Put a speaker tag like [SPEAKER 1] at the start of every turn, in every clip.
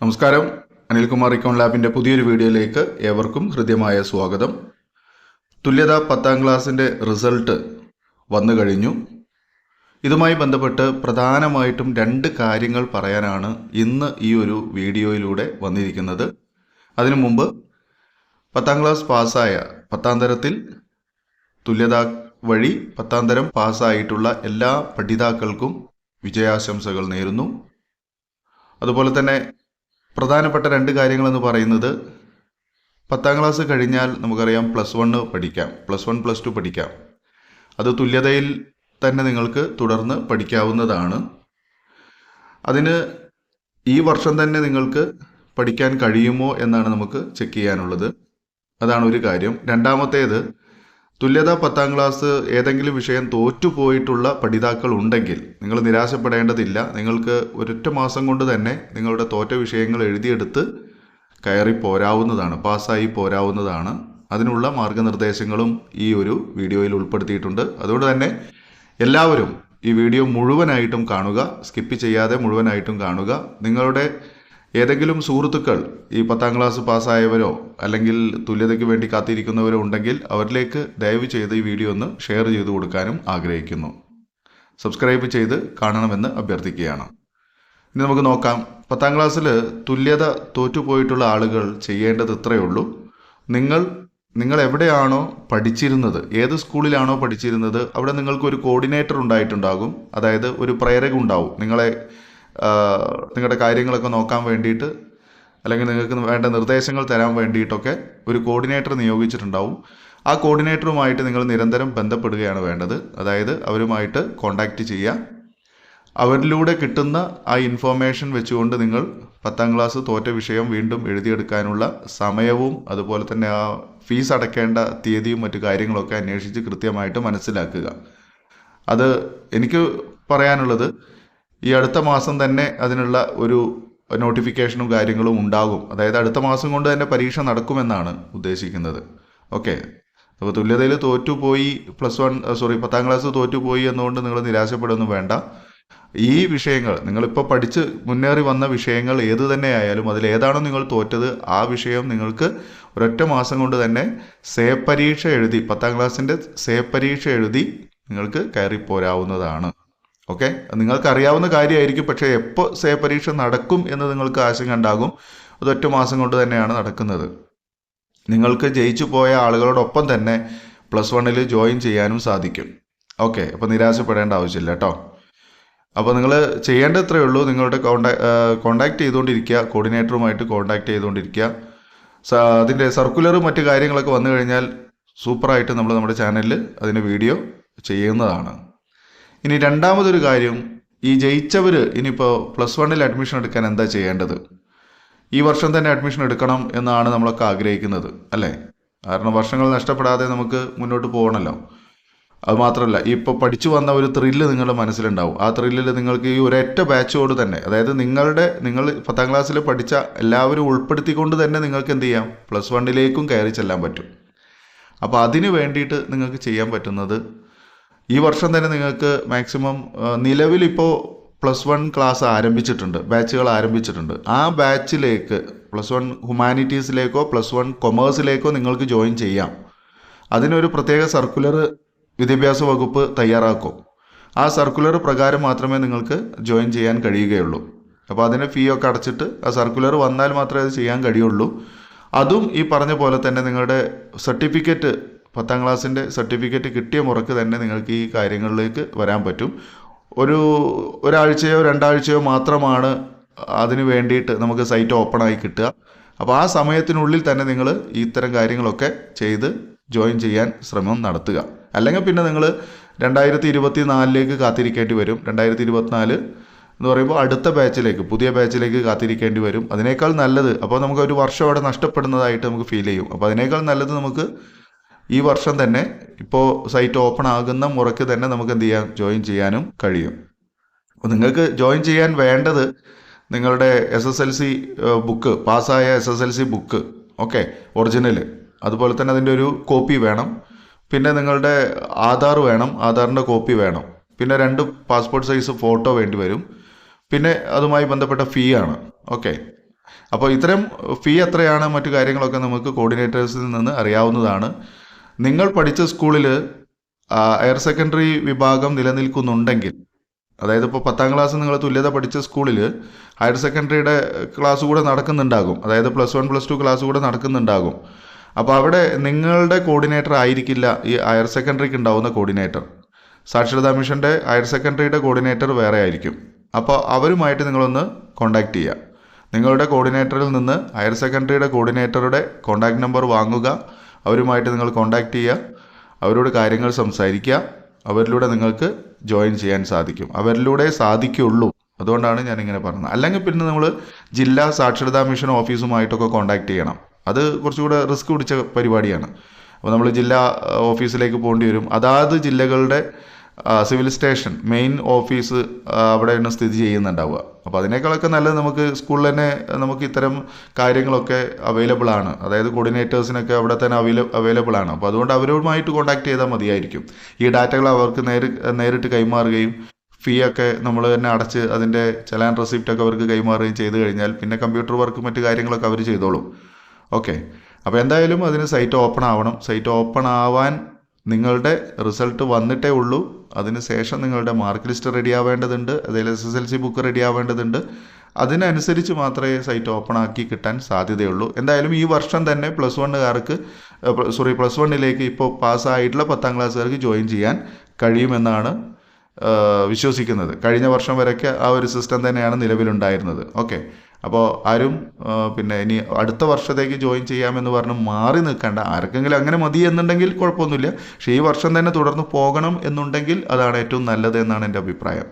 [SPEAKER 1] നമസ്കാരം. അനിൽകുമാർ ഇക്കോൺ ലാബിന്റെ പുതിയൊരു വീഡിയോയിലേക്ക് ഏവർക്കും ഹൃദ്യമായ സ്വാഗതം. തുല്യത പത്താം ക്ലാസ്സിന്റെ റിസൾട്ട് വന്നു കഴിഞ്ഞു. ഇതുമായി ബന്ധപ്പെട്ട് പ്രധാനമായിട്ടും രണ്ട് കാര്യങ്ങൾ പറയാനാണ് ഇന്ന് ഈ ഒരു വീഡിയോയിലൂടെ വന്നിരിക്കുന്നത്. അതിനു മുമ്പ് പത്താം ക്ലാസ് പാസ്സായ പത്താം തരത്തിൽ തുല്യത വഴി പത്താം തരം പാസ്സായിട്ടുള്ള എല്ലാ പഠിതാക്കൾക്കും വിജയാശംസകൾ നേരുന്നു. അതുപോലെ തന്നെ പ്രധാനപ്പെട്ട രണ്ട് കാര്യങ്ങളെന്ന് പറയുന്നത് പത്താം ക്ലാസ് കഴിഞ്ഞാൽ നമുക്കറിയാം പ്ലസ് വണ്ണ് പഠിക്കാം. പ്ലസ് വൺ പ്ലസ് ടു പഠിക്കാം. അത് തുല്യതയിൽ തന്നെ നിങ്ങൾക്ക് തുടർന്ന് പഠിക്കാവുന്നതാണ്. അതിന് ഈ വർഷം തന്നെ നിങ്ങൾക്ക് പഠിക്കാൻ കഴിയുമോ എന്നാണ് നമുക്ക് ചെക്ക് ചെയ്യാനുള്ളത്. അതാണ് ഒരു കാര്യം. രണ്ടാമത്തേത് തുല്യത പത്താം ക്ലാസ് ഏതെങ്കിലും വിഷയം തോറ്റുപോയിട്ടുള്ള പഠിതാക്കൾ ഉണ്ടെങ്കിൽ നിങ്ങൾ നിരാശപ്പെടേണ്ടതില്ല. നിങ്ങൾക്ക് ഒരൊറ്റ മാസം കൊണ്ട് തന്നെ നിങ്ങളുടെ തോറ്റ വിഷയങ്ങൾ എഴുതിയെടുത്ത് കയറി പോരാവുന്നതാണ് പാസ്സായി പോരാവുന്നതാണ്. അതിനുള്ള മാർഗനിർദ്ദേശങ്ങളും ഈ ഒരു വീഡിയോയിൽ ഉൾപ്പെടുത്തിയിട്ടുണ്ട്. അതുകൊണ്ട് തന്നെ എല്ലാവരും ഈ വീഡിയോ മുഴുവനായിട്ടും കാണുക സ്കിപ്പ് ചെയ്യാതെ മുഴുവനായിട്ടും കാണുക. നിങ്ങളുടെ ഏതെങ്കിലും സുഹൃത്തുക്കൾ ഈ പത്താം ക്ലാസ് പാസ്സായവരോ അല്ലെങ്കിൽ തുല്യതയ്ക്ക് വേണ്ടി കാത്തിരിക്കുന്നവരോ ഉണ്ടെങ്കിൽ അവരിലേക്ക് ദയവ് ചെയ്ത് ഈ വീഡിയോ ഒന്ന് ഷെയർ ചെയ്ത് കൊടുക്കാനും ആഗ്രഹിക്കുന്നു. സബ്സ്ക്രൈബ് ചെയ്ത് കാണണമെന്ന് അഭ്യർത്ഥിക്കുകയാണ്. ഇനി നമുക്ക് നോക്കാം. പത്താം ക്ലാസ്സിൽ തുല്യത തോറ്റുപോയിട്ടുള്ള ആളുകൾ ചെയ്യേണ്ടത് ഇത്രയേ ഉള്ളൂ. നിങ്ങൾ നിങ്ങൾ എവിടെയാണോ പഠിച്ചിരുന്നത് ഏത് സ്കൂളിലാണോ പഠിച്ചിരുന്നത് അവിടെ നിങ്ങൾക്ക് ഒരു കോർഡിനേറ്റർ ഉണ്ടായിട്ടുണ്ടാകും. അതായത് ഒരു പ്രേരക ഉണ്ടാവും. നിങ്ങളെ നിങ്ങളുടെ കാര്യങ്ങളൊക്കെ നോക്കാൻ വേണ്ടിയിട്ട് അല്ലെങ്കിൽ നിങ്ങൾക്ക് വേണ്ട നിർദ്ദേശങ്ങൾ തരാൻ വേണ്ടിയിട്ടൊക്കെ ഒരു കോർഡിനേറ്റർ നിയോഗിച്ചിട്ടുണ്ടാവും. ആ കോർഡിനേറ്ററുമായിട്ട് നിങ്ങൾ നിരന്തരം ബന്ധപ്പെടുകയാണ് വേണ്ടത്. അതായത് അവരുമായിട്ട് കോണ്ടാക്റ്റ് ചെയ്യുക. അവരിലൂടെ കിട്ടുന്ന ആ ഇൻഫോർമേഷൻ വെച്ചുകൊണ്ട് നിങ്ങൾ പത്താം ക്ലാസ് തോറ്റ വിഷയം വീണ്ടും എഴുതിയെടുക്കാനുള്ള സമയവും അതുപോലെ തന്നെ ആ ഫീസ് അടയ്ക്കേണ്ട തീയതിയും മറ്റു കാര്യങ്ങളൊക്കെ അന്വേഷിച്ച് കൃത്യമായിട്ട് മനസ്സിലാക്കുക. അത് എനിക്ക് പറയാനുള്ളത് ഈ അടുത്ത മാസം തന്നെ അതിനുള്ള ഒരു നോട്ടിഫിക്കേഷനും കാര്യങ്ങളും ഉണ്ടാകും. അതായത് അടുത്ത മാസം കൊണ്ട് തന്നെ പരീക്ഷ നടക്കുമെന്നാണ് ഉദ്ദേശിക്കുന്നത്. ഓക്കെ അപ്പോൾ തുല്യതയിൽ തോറ്റുപോയി പ്ലസ് വൺ സോറി പത്താം ക്ലാസ് തോറ്റുപോയി എന്നുകൊണ്ട് നിങ്ങൾ നിരാശപ്പെടുന്നു വേണ്ട. ഈ വിഷയങ്ങൾ നിങ്ങളിപ്പോൾ പഠിച്ച് മുന്നേറി വന്ന വിഷയങ്ങൾ ഏത് തന്നെ ആയാലും അതിൽ ഏതാണോ നിങ്ങൾ തോറ്റത് ആ വിഷയം നിങ്ങൾക്ക് ഒരൊറ്റ മാസം കൊണ്ട് തന്നെ സേ പരീക്ഷ എഴുതി പത്താം ക്ലാസ്സിന്റെ സേ പരീക്ഷ എഴുതി നിങ്ങൾക്ക് കയറി പോരാവുന്നതാണ് ഓക്കെ? നിങ്ങൾക്ക് അറിയാവുന്ന കാര്യമായിരിക്കും. പക്ഷേ എപ്പോൾ സേ പരീക്ഷ നടക്കും എന്ന് നിങ്ങൾക്ക് ആശങ്ക ഉണ്ടാകും അതൊറ്റ മാസം കൊണ്ട് തന്നെയാണ് നടക്കുന്നത്. നിങ്ങൾക്ക് ജയിച്ചു പോയ ആളുകളോടൊപ്പം തന്നെ പ്ലസ് വണ്ണിൽ ജോയിൻ ചെയ്യാനും സാധിക്കും. ഓക്കെ അപ്പോൾ നിരാശപ്പെടേണ്ട ആവശ്യമില്ല കേട്ടോ. അപ്പോൾ നിങ്ങൾ ചെയ്യേണ്ടത്രേ ഉള്ളൂ. നിങ്ങളുടെ കോണ്ടാ കോണ്ടാക്ട് ചെയ്തുകൊണ്ടിരിക്കുക. കോർഡിനേറ്ററുമായിട്ട് കോണ്ടാക്ട് ചെയ്തുകൊണ്ടിരിക്കുക. അതിന്റെ സർക്കുലറും മറ്റു കാര്യങ്ങളൊക്കെ വന്നു കഴിഞ്ഞാൽ സൂപ്പറായിട്ട് നമ്മൾ നമ്മുടെ ചാനലിൽ അതിന്റെ വീഡിയോ ചെയ്യുന്നതാണ്. ഇനി രണ്ടാമതൊരു കാര്യം ഈ ജയിച്ചവർ ഇനിയിപ്പോൾ പ്ലസ് വണ്ണിൽ അഡ്മിഷൻ എടുക്കാൻ എന്താ ചെയ്യേണ്ടത്? ഈ വർഷം തന്നെ അഡ്മിഷൻ എടുക്കണം എന്നാണ് നമ്മളൊക്കെ ആഗ്രഹിക്കുന്നത് അല്ലേ? കാരണം വർഷങ്ങൾ നഷ്ടപ്പെടാതെ നമുക്ക് മുന്നോട്ട് പോകണമല്ലോ അത് മാത്രമല്ല ഇപ്പോൾ പഠിച്ചു വന്ന ഒരു ത്രില്ല് നിങ്ങളുടെ മനസ്സിലുണ്ടാവും. ആ ത്രില്ലിൽ നിങ്ങൾക്ക് ഈ ഒരൊറ്റ ബാച്ചോട് തന്നെ അതായത് നിങ്ങളുടെ നിങ്ങൾ പത്താം ക്ലാസ്സിൽ പഠിച്ച എല്ലാവരും ഉൾപ്പെടുത്തിക്കൊണ്ട് തന്നെ നിങ്ങൾക്ക് എന്ത് ചെയ്യാം? പ്ലസ് വണ്ണിലേക്കും കയറി ചെല്ലാൻ പറ്റും. അപ്പോൾ അതിന് വേണ്ടിയിട്ട് നിങ്ങൾക്ക് ചെയ്യാൻ പറ്റുന്നത് ഈ വർഷം തന്നെ നിങ്ങൾക്ക് മാക്സിമം നിലവിലിപ്പോൾ പ്ലസ് വൺ ക്ലാസ് ആരംഭിച്ചിട്ടുണ്ട് ബാച്ചുകൾ ആരംഭിച്ചിട്ടുണ്ട്. ആ ബാച്ചിലേക്ക് പ്ലസ് വൺ ഹ്യൂമാനിറ്റീസിലേക്കോ പ്ലസ് വൺ കൊമേഴ്സിലേക്കോ നിങ്ങൾക്ക് ജോയിൻ ചെയ്യാം. അതിനൊരു പ്രത്യേക സർക്കുലർ വിദ്യാഭ്യാസ വകുപ്പ് തയ്യാറാക്കും. ആ സർക്കുലർ പ്രകാരം മാത്രമേ നിങ്ങൾക്ക് ജോയിൻ ചെയ്യാൻ കഴിയുകയുള്ളൂ. അപ്പോൾ അതിന് ഫീ ഒക്കെ അടച്ചിട്ട് ആ സർക്കുലർ വന്നാൽ മാത്രമേ അത് ചെയ്യാൻ കഴിയുള്ളൂ. അതും ഈ പറഞ്ഞ പോലെ തന്നെ നിങ്ങളുടെ സർട്ടിഫിക്കറ്റ് പത്താം ക്ലാസ്സിന്റെ സർട്ടിഫിക്കറ്റ് കിട്ടിയ മുറക്ക് തന്നെ നിങ്ങൾക്ക് ഈ കാര്യങ്ങളിലേക്ക് വരാൻ പറ്റും. ഒരു ഒരാഴ്ചയോ രണ്ടാഴ്ചയോ മാത്രമാണ് അതിന് വേണ്ടിയിട്ട് നമുക്ക് സൈറ്റ് ഓപ്പൺ ആയി കിട്ടുക. അപ്പോൾ ആ സമയത്തിനുള്ളിൽ തന്നെ നിങ്ങൾ ഇത്തരം കാര്യങ്ങളൊക്കെ ചെയ്ത് ജോയിൻ ചെയ്യാൻ ശ്രമം നടത്തുക. അല്ലെങ്കിൽ പിന്നെ നിങ്ങൾ രണ്ടായിരത്തി ഇരുപത്തി നാലിലേക്ക് കാത്തിരിക്കേണ്ടി വരും. രണ്ടായിരത്തി ഇരുപത്തിനാല് എന്ന് പറയുമ്പോൾ അടുത്ത ബാച്ചിലേക്ക് പുതിയ ബാച്ചിലേക്ക് കാത്തിരിക്കേണ്ടി വരും. അതിനേക്കാൾ നല്ലത് അപ്പോൾ നമുക്ക് ഒരു വർഷം അവിടെ നഷ്ടപ്പെടുന്നതായിട്ട് നമുക്ക് ഫീൽ ചെയ്യും. അപ്പോൾ അതിനേക്കാൾ നല്ലത് നമുക്ക് ഈ വർഷം തന്നെ ഇപ്പോൾ സൈറ്റ് ഓപ്പൺ ആകുന്ന മുറയ്ക്ക് തന്നെ നമുക്ക് എന്ത് ചെയ്യാം? ജോയിൻ ചെയ്യാനും കഴിയും. അപ്പോൾ നിങ്ങൾക്ക് ജോയിൻ ചെയ്യാൻ വേണ്ടത് നിങ്ങളുടെ S S L C book പാസ്സായ S S L C book okay original അതുപോലെ തന്നെ അതിന്റെ ഒരു കോപ്പി വേണം. പിന്നെ നിങ്ങളുടെ ആധാർ വേണം ആധാറിന്റെ കോപ്പി വേണം. പിന്നെ രണ്ട് പാസ്പോർട്ട് സൈസ് ഫോട്ടോ വേണ്ടി വരും. പിന്നെ അതുമായി ബന്ധപ്പെട്ട ഫീ ആണ് ഓക്കെ അപ്പോൾ ഇത്തരം ഫീ എത്രയാണ്? മറ്റു കാര്യങ്ങളൊക്കെ നമുക്ക് കോർഡിനേറ്റേഴ്സിൽ നിന്ന് അറിയാവുന്നതാണ്. നിങ്ങൾ പഠിച്ച സ്കൂളിൽ ഹയർ സെക്കൻഡറി വിഭാഗം നിലനിൽക്കുന്നുണ്ടെങ്കിൽ അതായത് ഇപ്പോൾ പത്താം ക്ലാസ് നിങ്ങൾ തുല്യത പഠിച്ച സ്കൂളിൽ ഹയർ സെക്കൻഡറിയുടെ ക്ലാസ് കൂടെ നടക്കുന്നുണ്ടാകും. അതായത് plus one plus two class കൂടെ നടക്കുന്നുണ്ടാകും. അപ്പോൾ അവിടെ നിങ്ങളുടെ കോർഡിനേറ്റർ ആയിരിക്കില്ല ഈ ഹയർ സെക്കൻഡറിക്ക് ഉണ്ടാവുന്ന കോർഡിനേറ്റർ. സാക്ഷരതാ മിഷന്റെ ഹയർ സെക്കൻഡറിയുടെ കോർഡിനേറ്റർ വേറെ ആയിരിക്കും. അപ്പോൾ അവരുമായിട്ട് നിങ്ങളൊന്ന് കോൺടാക്റ്റ് ചെയ്യുക. നിങ്ങളുടെ കോർഡിനേറ്ററിൽ നിന്ന് ഹയർ സെക്കൻഡറിയുടെ കോർഡിനേറ്ററുടെ കോൺടാക്ട് നമ്പർ വാങ്ങുക. അവരുമായിട്ട് നിങ്ങൾ കോൺടാക്റ്റ് ചെയ്യുക. അവരോട് കാര്യങ്ങൾ സംസാരിക്കുക. അവരിലൂടെ നിങ്ങൾക്ക് ജോയിൻ ചെയ്യാൻ സാധിക്കും. അവരിലൂടെ സാധിക്കുള്ളൂ. അതുകൊണ്ടാണ് ഞാനിങ്ങനെ പറഞ്ഞത്. അല്ലെങ്കിൽ പിന്നെ നമ്മൾ ജില്ലാ സാക്ഷരതാ മിഷൻ ഓഫീസുമായിട്ടൊക്കെ കോൺടാക്റ്റ് ചെയ്യണം. അത് കുറച്ചുകൂടെ റിസ്ക് പിടിച്ച പരിപാടിയാണ്. അപ്പോൾ നമ്മൾ ജില്ലാ ഓഫീസിലേക്ക് പോകേണ്ടി വരും. അതാത് ജില്ലകളുടെ സിവിൽ സ്റ്റേഷൻ മെയിൻ ഓഫീസ് അവിടെ അവിടെയാണ് സ്ഥിതി ചെയ്യുന്നുണ്ടാവുക. അപ്പോൾ അതിനേക്കാളൊക്കെ നല്ലത് നമുക്ക് സ്കൂളിൽ തന്നെ നമുക്ക് ഇത്തരം കാര്യങ്ങളൊക്കെ അവൈലബിൾ ആണ്. അതായത് കോർഡിനേറ്റേഴ്സിനൊക്കെ അവിടെ തന്നെ അവൈല അവൈലബിൾ ആണ്. അപ്പോൾ അതുകൊണ്ട് അവരുമായിട്ട് കോൺടാക്ട് ചെയ്താൽ മതിയായിരിക്കും. ഈ ഡാറ്റകൾ അവർക്ക് നേരി നേരിട്ട് കൈമാറുകയും ഫീ ഒക്കെ നമ്മൾ തന്നെ അടച്ച് അതിന്റെ ചലാൻ റെസിപ്റ്റ് ഒക്കെ അവർക്ക് കൈമാറുകയും ചെയ്തു കഴിഞ്ഞാൽ പിന്നെ കമ്പ്യൂട്ടർ വർക്ക് മറ്റു കാര്യങ്ങളൊക്കെ അവർ ചെയ്തോളും. ഓക്കെ അപ്പോൾ എന്തായാലും അതിന് സൈറ്റ് ഓപ്പൺ ആവണം. സൈറ്റ് ഓപ്പൺ ആവാൻ നിങ്ങളുടെ റിസൾട്ട് വന്നിട്ടേ ഉള്ളൂ. അതിന് ശേഷം നിങ്ങളുടെ മാർക്ക് ലിസ്റ്റ് റെഡി ആവേണ്ടതുണ്ട്. അതിൽ S S L C book ready ആവേണ്ടതുണ്ട്. അതിനനുസരിച്ച് മാത്രമേ സൈറ്റ് ഓപ്പൺ ആക്കി കിട്ടാൻ സാധ്യതയുള്ളൂ. എന്തായാലും ഈ വർഷം തന്നെ പ്ലസ് വണ്ണുകാർക്ക് സോറി പ്ലസ് വണ്ണിലേക്ക് ഇപ്പോൾ പാസ്സായിട്ടുള്ള പത്താം ക്ലാസ്സുകാർക്ക് ജോയിൻ ചെയ്യാൻ കഴിയുമെന്നാണ് വിശ്വസിക്കുന്നത്. കഴിഞ്ഞ വർഷം വരെയൊക്കെ ആ ഒരു സിസ്റ്റം തന്നെയാണ് നിലവിലുണ്ടായിരുന്നത്. ഓക്കെ അപ്പോൾ ആരും പിന്നെ ഇനി അടുത്ത വർഷത്തേക്ക് ജോയിൻ ചെയ്യാമെന്ന് പറഞ്ഞ് മാറി നിൽക്കേണ്ട ആർക്കെങ്കിലും അങ്ങനെ മതി എന്നുണ്ടെങ്കിൽ കുഴപ്പമൊന്നുമില്ല. പക്ഷേ ഈ വർഷം തന്നെ തുടർന്ന് പോകണം എന്നുണ്ടെങ്കിൽ അതാണ് ഏറ്റവും നല്ലത് എന്നാണ് എന്റെ അഭിപ്രായം.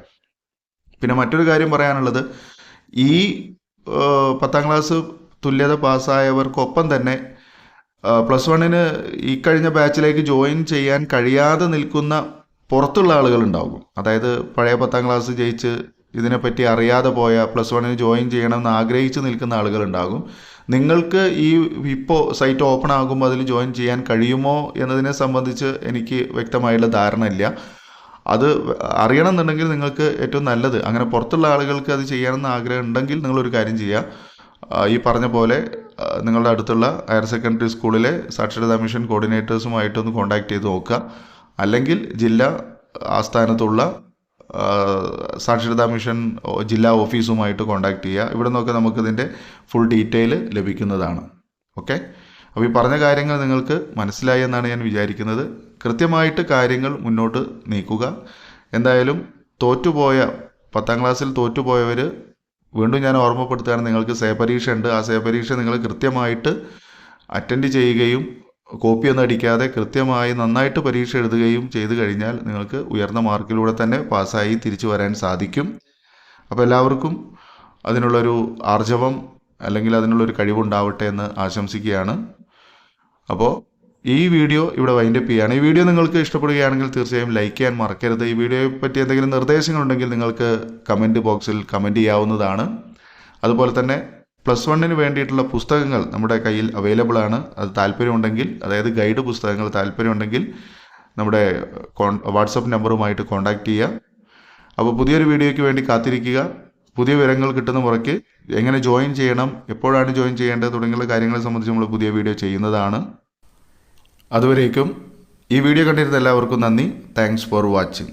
[SPEAKER 1] പിന്നെ മറ്റൊരു കാര്യം പറയാനുള്ളത് ഈ പത്താം ക്ലാസ് തുല്യത പാസ്സായവർക്കൊപ്പം തന്നെ പ്ലസ് വണ്ണിന് ഈ കഴിഞ്ഞ ബാച്ചിലേക്ക് ജോയിൻ ചെയ്യാൻ കഴിയാതെ നിൽക്കുന്ന പുറത്തുള്ള ആളുകളുണ്ടാകും അതായത് പഴയ പത്താം ക്ലാസ് ജയിച്ച് ഇതിനെപ്പറ്റി അറിയാതെ പോയ പ്ലസ് വണ്ണിന് ജോയിൻ ചെയ്യണമെന്ന് ആഗ്രഹിച്ച് നിൽക്കുന്ന ആളുകളുണ്ടാകും. നിങ്ങൾക്ക് ഈ ഇപ്പോൾ സൈറ്റ് ഓപ്പൺ ആകുമ്പോൾ അതിൽ ജോയിൻ ചെയ്യാൻ കഴിയുമോ എന്നതിനെ സംബന്ധിച്ച് എനിക്ക് വ്യക്തമായുള്ള ധാരണ ഇല്ല. അത് അറിയണം എന്നുണ്ടെങ്കിൽ നിങ്ങൾക്ക് ഏറ്റവും നല്ലത് അങ്ങനെ പുറത്തുള്ള ആളുകൾക്ക് അത് ചെയ്യണമെന്ന് ആഗ്രഹം ഉണ്ടെങ്കിൽ നിങ്ങളൊരു കാര്യം ചെയ്യുക ഈ പറഞ്ഞ പോലെ നിങ്ങളുടെ അടുത്തുള്ള ഹയർ സെക്കൻഡറി സ്കൂളിലെ സാക്ഷരതാ മിഷൻ കോർഡിനേറ്റേഴ്സുമായിട്ടൊന്ന് കോൺടാക്ട് ചെയ്ത് നോക്കുക. അല്ലെങ്കിൽ ജില്ലാ ആസ്ഥാനത്തുള്ള സാക്ഷരതാ മിഷൻ ജില്ലാ ഓഫീസുമായിട്ട് കോൺടാക്ട് ചെയ്യുക. ഇവിടെ നിന്നൊക്കെ നമുക്കിതിന്റെ ഫുൾ ഡീറ്റെയിൽ ലഭിക്കുന്നതാണ്. ഓക്കെ? അപ്പോൾ ഈ പറഞ്ഞ കാര്യങ്ങൾ നിങ്ങൾക്ക് മനസ്സിലായി എന്നാണ് ഞാൻ വിചാരിക്കുന്നത്. കൃത്യമായിട്ട് കാര്യങ്ങൾ മുന്നോട്ട് നീക്കുക. എന്തായാലും തോറ്റുപോയ പത്താം ക്ലാസ്സിൽ തോറ്റുപോയവർ വീണ്ടും ഞാൻ ഓർമ്മപ്പെടുത്തുകയാണ് നിങ്ങൾക്ക് സേ പരീക്ഷ ഉണ്ട്. ആ സേ പരീക്ഷ നിങ്ങൾ കൃത്യമായിട്ട് അറ്റൻഡ് ചെയ്യുകയും കോപ്പിയൊന്നും അടിക്കാതെ കൃത്യമായി നന്നായിട്ട് പരീക്ഷ എഴുതുകയും ചെയ്തു കഴിഞ്ഞാൽ നിങ്ങൾക്ക് ഉയർന്ന മാർക്കിലൂടെ തന്നെ പാസ്സായി തിരിച്ചു വരാൻ സാധിക്കും. അപ്പോൾ എല്ലാവർക്കും അതിനുള്ളൊരു ആർജവം അല്ലെങ്കിൽ അതിനുള്ളൊരു കഴിവുണ്ടാവട്ടെ എന്ന് ആശംസിക്കുകയാണ്. അപ്പോൾ ഈ വീഡിയോ ഇവിടെ വൈൻഡപ്പ് ചെയ്യുകയാണ്. ഈ വീഡിയോ നിങ്ങൾക്ക് ഇഷ്ടപ്പെടുകയാണെങ്കിൽ തീർച്ചയായും ലൈക്ക് ചെയ്യാൻ മറക്കരുത്. ഈ വീഡിയോയെ പറ്റി എന്തെങ്കിലും നിർദ്ദേശങ്ങളുണ്ടെങ്കിൽ നിങ്ങൾക്ക് കമന്റ് ബോക്സിൽ കമന്റ് ചെയ്യാവുന്നതാണ്. അതുപോലെ തന്നെ പ്ലസ് വണ്ണിന് വേണ്ടിയിട്ടുള്ള പുസ്തകങ്ങൾ നമ്മുടെ കയ്യിൽ അവൈലബിൾ ആണ്. അത് താല്പര്യമുണ്ടെങ്കിൽ അതായത് ഗൈഡ് പുസ്തകങ്ങൾ താല്പര്യമുണ്ടെങ്കിൽ നമ്മുടെ വാട്സപ്പ് നമ്പറുമായിട്ട് കോൺടാക്റ്റ് ചെയ്യുക. അപ്പോൾ പുതിയൊരു വീഡിയോയ്ക്ക് വേണ്ടി കാത്തിരിക്കുക. പുതിയ വിവരങ്ങൾ കിട്ടുന്ന മുറയ്ക്ക് എങ്ങനെ ജോയിൻ ചെയ്യണം എപ്പോഴാണ് ജോയിൻ ചെയ്യേണ്ടത് തുടങ്ങിയുള്ള കാര്യങ്ങളെ സംബന്ധിച്ച് നമ്മൾ പുതിയ വീഡിയോ ചെയ്യുന്നതാണ്. അതുവരേക്കും ഈ വീഡിയോ കണ്ടിരുന്ന എല്ലാവർക്കും നന്ദി. Thanks for watching